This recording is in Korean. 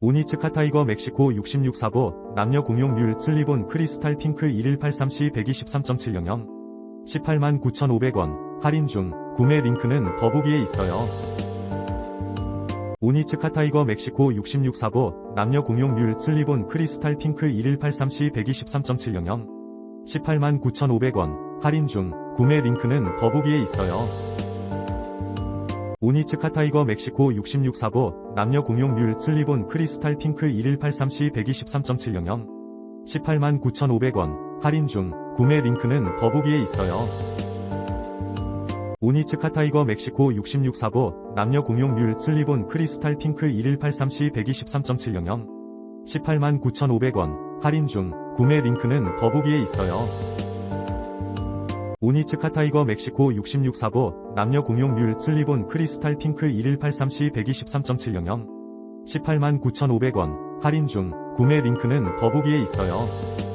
오니츠카 타이거 멕시코 66사보 남녀 공용 뮬 슬리본 크리스탈 핑크 1183C 123.700 18만 9,500원. 할인 중. 구매 링크는 더보기에 있어요. 오니츠카 타이거 멕시코 66사보 남녀 공용 뮬 슬리본 크리스탈 핑크 1183C 123.700 18만 9,500원. 할인 중. 구매 링크는 더보기에 있어요. 오니츠 카 타이거 멕시코 66사보 남녀 공용 뮬 슬리본 크리스탈 핑크 1183C 123.700 18만 9,500원. 할인 중. 구매 링크는 더보기에 있어요. 오니츠 카 타이거 멕시코 66사보 남녀 공용 뮬 슬리본 크리스탈 핑크 1183C 123.700 18만 9,500원. 할인 중. 구매 링크는 더보기에 있어요. 오니츠 카 타이거 멕시코 66사보 남녀 공용 뮬 슬리본 크리스탈 핑크 1183C 123.700 18만 9,500원. 할인 중. 구매 링크는 더보기에 있어요.